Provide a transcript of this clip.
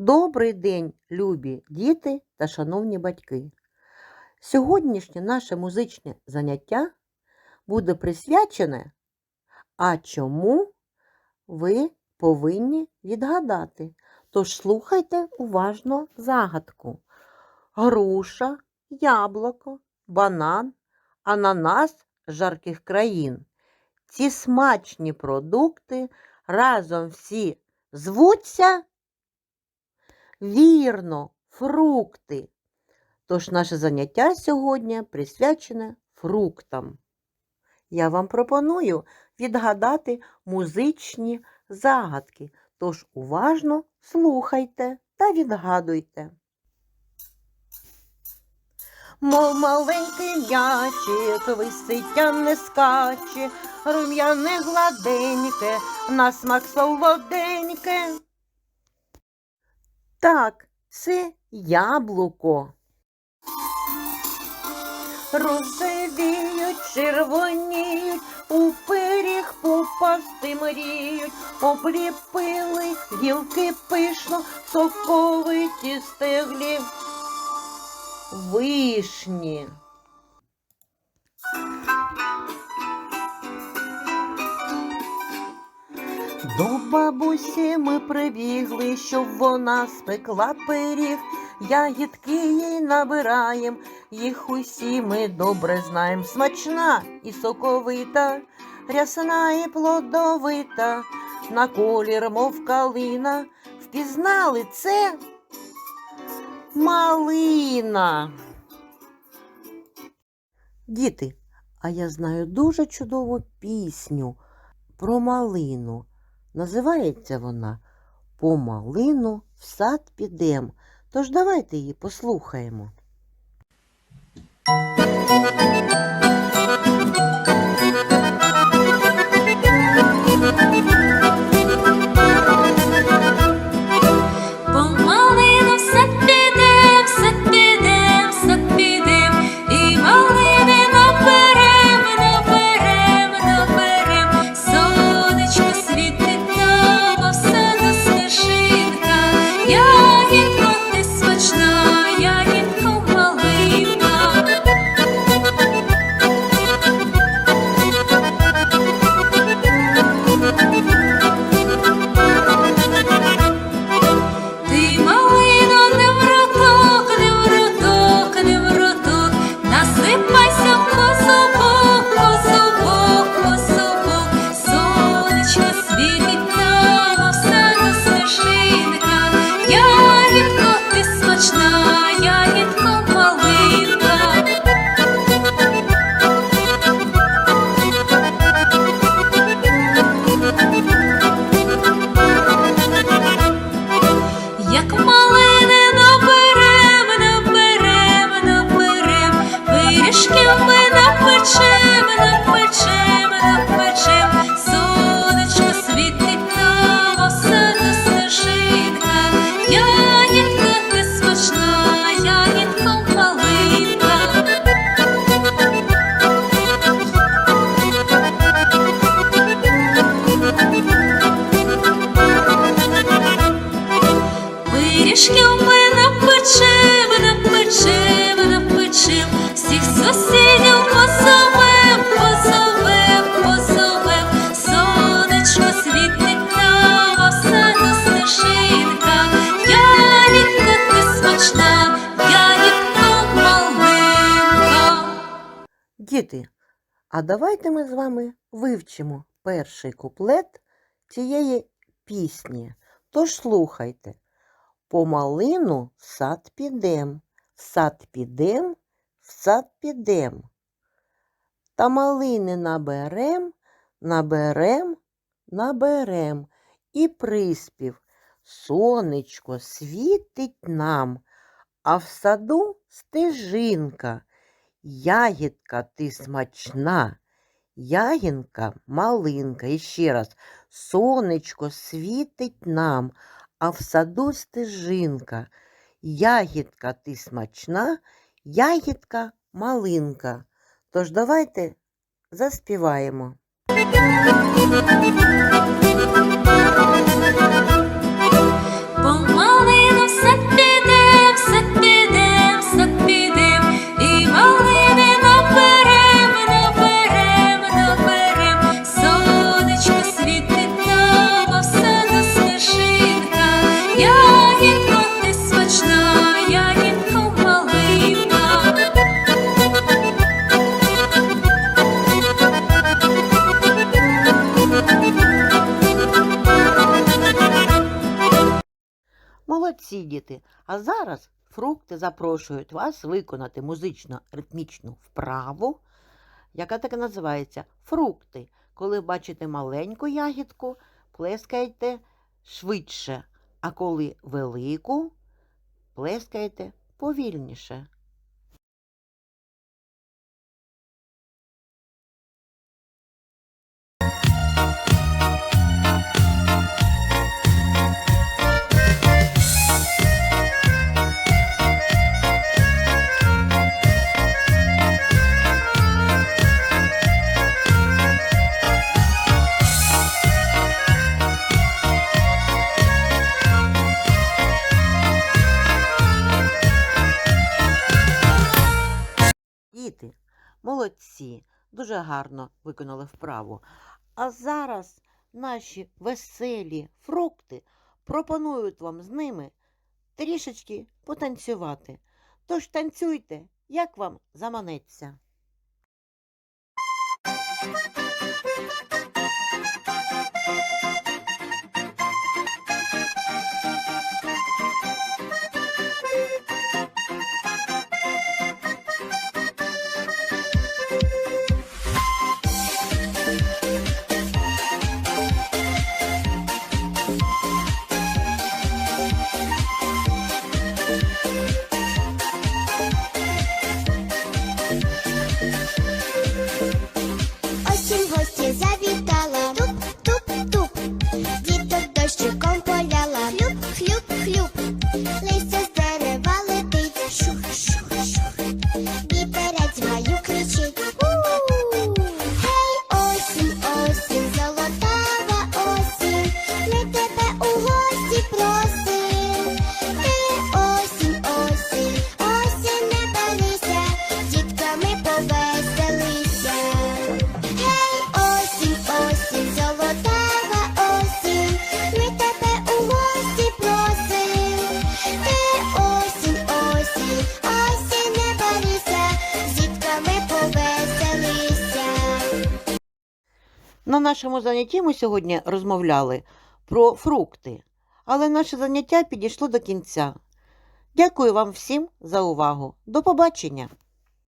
Добрий день, любі діти та шановні батьки. Сьогоднішнє наше музичне заняття буде присвячене, а чому ви повинні відгадати. Тож слухайте уважно загадку. Груша, яблуко, банан, ананас жарких країн. Ці смачні продукти разом всі звуться. Вірно, фрукти. Тож наше заняття сьогодні присвячене фруктам. Я вам пропоную відгадати музичні загадки. Тож уважно слухайте та відгадуйте. Мов маленький м'ячик висить, а не скаче, рум'яне гладеньке, на смак солоденьке. Так, це яблуко. Розовіють, червоніють, у пиріг попасти мріють, обліпили гілки пишно, соковиті стеглі вишні. До бабусі ми прибігли, щоб вона спекла пиріг. Ягідки їй набираєм, їх усі ми добре знаєм. Смачна і соковита, рясна і плодовита, на колір, мов калина. Впізнали це малина. Діти, а я знаю дуже чудову пісню про малину. Називається вона По малину в сад підем. Тож давайте її послухаємо. Малини наберем, наберем, наберем, пиріжків ми напечем, напечем, напечем, сонечко світить нам, осада снежинка, я стежинка, Пиріжків ми напечем, напечем, напечем, всіх сусідів позовем, позовем, позовем, сонечко світить нам, а в саду стежинка, ягідка ти смачна, малинка. Діти, а давайте ми з вами вивчимо перший куплет цієї пісні. Тож слухайте. По малину в сад підем, в сад підем, в сад підем. Та малини наберем, наберем, наберем. І приспів Сонечко світить нам, а в саду стежинка. Ягідка ти смачна, ягінка малинка. І ще раз, сонечко світить нам, а в саду стежинка. Ягідка ти смачна, ягідка малинка. Тож давайте заспіваємо. Діти! А зараз фрукти запрошують вас виконати музично-ритмічну вправу, яка так і називається фрукти. Коли бачите маленьку ягідку, плескайте швидше, а коли велику, плескайте повільніше. Діти, молодці, дуже гарно виконали вправу. А зараз наші веселі фрукти пропонують вам з ними трішечки потанцювати. Тож танцюйте, як вам заманеться. Осінь На нашому занятті ми сьогодні розмовляли про фрукти, але наше заняття підійшло до кінця. Дякую вам всім за увагу. До побачення!